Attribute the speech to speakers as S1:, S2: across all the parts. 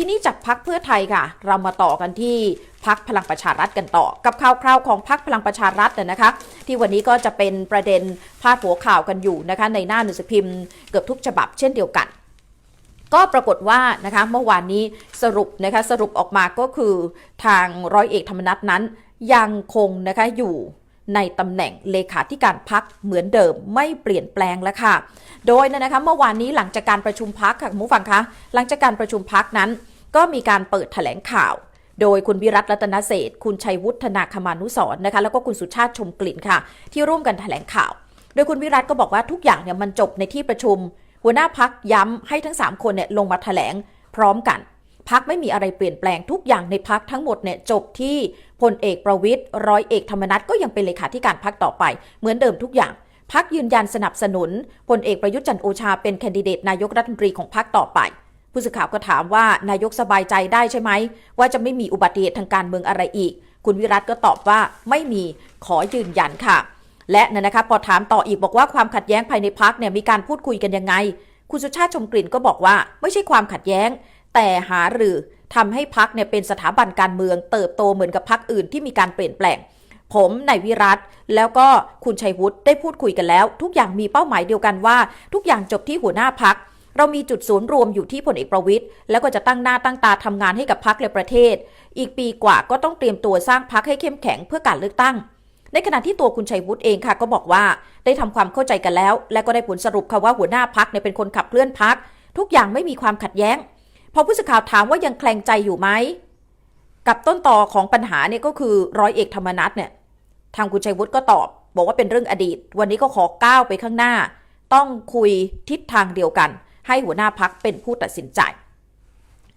S1: ที่นี่จากพักเพื่อไทยค่ะ เรามาต่อกันที่พักพลังประชารัฐกันต่อ กับข่าวคราวของพักพลังประชารัฐนะนะคะ ที่วันนี้ก็จะเป็นประเด็นพาดหัวข่าวกันอยู่นะคะ ในหน้าหนังสือพิมพ์เกือบทุกฉบับเช่นเดียวกัน ก็ปรากฏว่านะคะเมื่อวานนี้สรุปนะคะสรุปออกมาก็คือทางร้อยเอกธรรมนัฐนั้น ยังคงนะคะอยู่ในตำแหน่งเลขาธิการพักเหมือนเดิมไม่เปลี่ยนแปลงแล้วค่ะ โดยนะคะเมื่อวานนี้หลังจากการประชุมพักค่ะคุณผู้ฟังคะหลังจากการประชุมพักนั้น ก็มีการเปิดแถลงข่าว โดยคุณวิรัตรัตนเศษฐ์คุณชัยวุฒนาคมานุสรณ์นะคะแล้วก็คุณสุชาติชมกลิ่นค่ะ ที่ร่วมกันแถลงข่าว โดยคุณวิรัตก็บอกว่าทุกอย่างเนี่ยมันจบในที่ประชุม หัวหน้าพักย้ำให้ทั้ง 3 คนเนี่ยลงมาแถลงพร้อมกันพักไม่มีอะไรเปลี่ยนแปลงทุกอย่างในพักทั้งหมดเนี่ยจบที่พลเอกประวิตยร้อยเอกธรรมนัฐก็ยังเป็นเลขาธิการพักต่อไป เหมือนเดิมทุกอย่างพักยืนยันสนับสนุนพลเอกประยุทธ์จันโอชาเป็นแคนดิเดตนายกรัฐมนตรีของพักต่อไป ผู้สื่อข่าวก็ถามว่านายกสบายใจได้ใช่ไหม ว่าจะไม่มีอุบัติเหตุทางการเมืองอะไรอีก คุณวิรัตก็ตอบว่าไม่มีขอยืนยันค่ะ และนะนะคะพอถามต่ออีกบอกว่าความขัดแย้งภายในพักเนี่ยมีการพูดคุยกันยังไง คุณสุชาติชมกลิ่นก็บอกว่า ไม่ใช่ความขัดแย้ง แต่หาหรือทำให้พักเนี่ยเป็นสถาบันการเมือง เติบโตเหมือนกับพักอื่นที่มีการเปลี่ยนแปลง ผมนายวิรัตแล้วก็คุณชัยวุฒิได้พูดคุยกันแล้ว ทุกอย่างมีเป้าหมายเดียวกันว่า ทุกอย่างจบที่หัวหน้าพัก เรามีจุดศูนย์รวมอยู่ที่พลเอกประวิตยแล้วก็จะตั้งหน้าตั้งตาทำงานให้กับพักและประเทศ อีกปีกว่าก็ต้องเตรียมตัวสร้างพักให้เข้มแข็งเพื่อการเลือกตั้ง ในขณะที่ตัวคุณชัยวุฒิเองค่ะก็บอกว่า ได้ทำความเข้าใจกันแล้ว และก็ได้ผลสรุปค่ะว่าหัวหน้าพักเนี่ยเป็นคนขับเคลื่อนพักทุกอย่างไม่มีความขัดแย้ง พอผู้สื่อข่าวถามว่ายังแคลงใจอยู่ไหมกับต้นตอของปัญหาเนี่ยก็คือร้อยเอกธรรมนัฐเนี่ยทางคุณชัยวุฒิก็ตอบ บอกว่าเป็นเรื่องอดีต วันนี้ก็ขอก้าวไปข้างหน้า ต้องคุยทิศทางเดียวกัน ให้หัวหน้าพักเป็นผู้ตัดสินใจ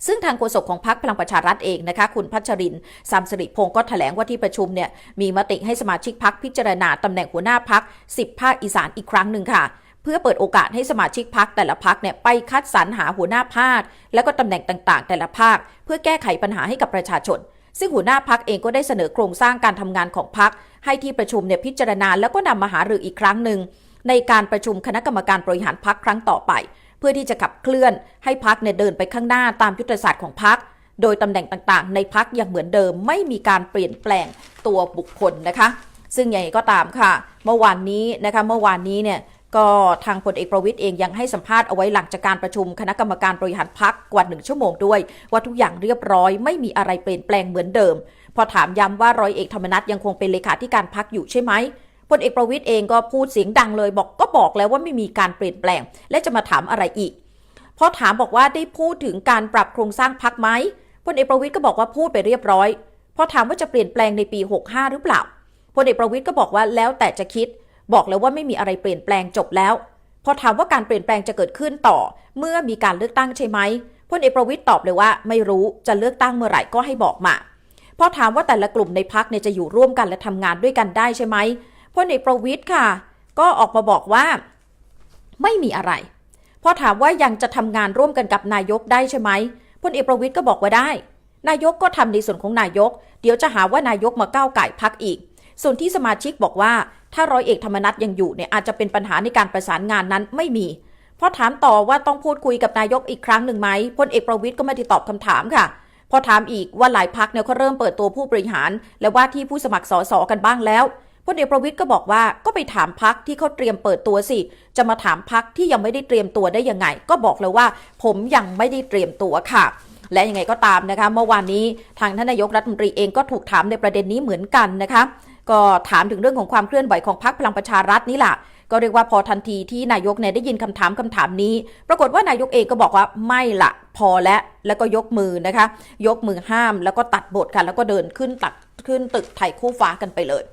S1: ซึ่งทางโฆษกของพรรคพลังประชารัฐเองนะคะ คุณพัชรินทร์สามสิริพงศ์ก็แถลงว่าที่ประชุมเนี่ยมีมติให้สมาชิกพักพิจารณาตำแหน่งหัวหน้าพัก10 ภาคอีสานอีกครั้งหนึ่งค่ะ เพื่อเปิดโอกาสให้สมาชิกพักแต่ละพักเนี่ยไปคัดสรรหาหัวหน้าภาค และก็ตำแหน่งต่างๆ แต่ละภาค เพื่อแก้ไขปัญหาให้กับประชาชน ซึ่งหัวหน้าพักเองก็ได้เสนอโครงสร้างการทำงานของพักให้ที่ประชุมเนี่ยพิจารณาแล้วก็นำมาหารืออีกครั้งหนึ่งในการประชุมคณะกรรมการบริหารพักครั้งต่อไป เพื่อที่จะขับเคลื่อนให้พักเนี่ยเดินไปข้างหน้าตามยุทธศาสตร์ของพักโดยตำแหน่งต่างๆ ในพักยังเหมือนเดิมไม่มีการเปลี่ยนแปลงตัวบุคคลนะคะ ซึ่งอย่างไรก็ตามค่ะ เมื่อวานนี้นะคะเมื่อวานนี้เนี่ยก็ทางพลเอกประวิตยเองยังให้สัมภาษณ์เอาไว้หลังจากการประชุมคณะกรรมการบริหารพักกว่าหนึ่งชั่วโมงด้วย ว่าทุกอย่างเรียบร้อยไม่มีอะไรเปลี่ยนแปลงเหมือนเดิม พอถามย้ำว่าร้อยเอกธรรมนัฐยังคงเป็นเลขาธิการพักอยู่ใช่ไหม พลเอกประวิตยเองก็พูดเสียงดังเลย บอกก็บอกแล้วว่าไม่มีการเปลี่ยนแปลง และจะมาถามอะไรอีกพอถามบอกว่าได้พูดถึงการปรับโครงสร้างพักไหมพลเอกประวิตยก็บอกว่าพูดไปเรียบร้อยพอถามว่าจะเปลี่ยนแปลงในปี 65 หรือเปล่าพลเอกประวิตยก็บอกว่าแล้วแต่จะคิด บอกแล้วว่าไม่มีอะไรเปลี่ยนแปลงจบแล้วพอถามว่าการเปลี่ยนแปลงจะเกิดขึ้นต่อ เมื่อมีการเลือกตั้งใช่ไหมพลเอกประวิตยตอบเลยว่าไม่รู้จะเลือกตั้งเมื่อไหร่ก็ให้บอกมาพอถามว่าแต่ละกลุ่มในพักเนี่ยจะอยู่ร่วมกันและทำงานด้วยกันได้ใช่ไหม พลเอกประวิตยค่ะ ก็ออกมาบอกว่า ไม่มีอะไร พอถามว่ายังจะทำงานร่วมกันกับนายกได้ใช่ไหมพลเอกประวิตยก็บอกว่าได้ นายกก็ทำในส่วนของนายก เดี๋ยวจะหาว่านายกมาก้าวไก่พักอีก ส่วนที่สมาชิกบอกว่า ถ้าร้อยเอกธรรมนัฐยังอยู่เนี่ยอาจจะเป็นปัญหาในการประสานงานนั้นไม่มีพอถามต่อว่าต้องพูดคุยกับนายกอีกครั้งหนึ่งไหมพลเอกประวิตยก็ไม่ได้ตอบคำถามค่ะ พอถามอีกว่าหลายพักเนี่ยเขาเริ่มเปิดตัวผู้บริหาร และว่าที่ผู้สมัครสสกันบ้างแล้ว พลเอกประวิตยก็บอกว่าก็ไปถามพักที่เขาเตรียมเปิดตัวสิ จะมาถามพักที่ยังไม่ได้เตรียมตัวได้ยังไง ก็บอกเลยว่า ผมยังไม่ได้เตรียมตัวค่ะ และยังไงก็ตามนะคะ เมื่อวานนี้ทางท่านนายกรัฐมนตรีเองก็ถูกถามในประเด็นนี้เหมือนกันนะคะ ก็ถามถึงเรื่องของความเคลื่อนไหวของพรรคพลังประชารัฐนี่แหละก็เรียกว่าพอทันทีที่นายกเนี่ยได้ยินคำถามคำถามนี้ ปรากฏว่านายกเองก็บอกว่าไม่ละพอแล้วแล้วก็ยกมือนะคะ ยกมือห้ามแล้วก็ตัดบทค่ะ แล้วก็เดินขึ้นตัดขึ้นตึกไทยคู่ฟ้ากันไปเลย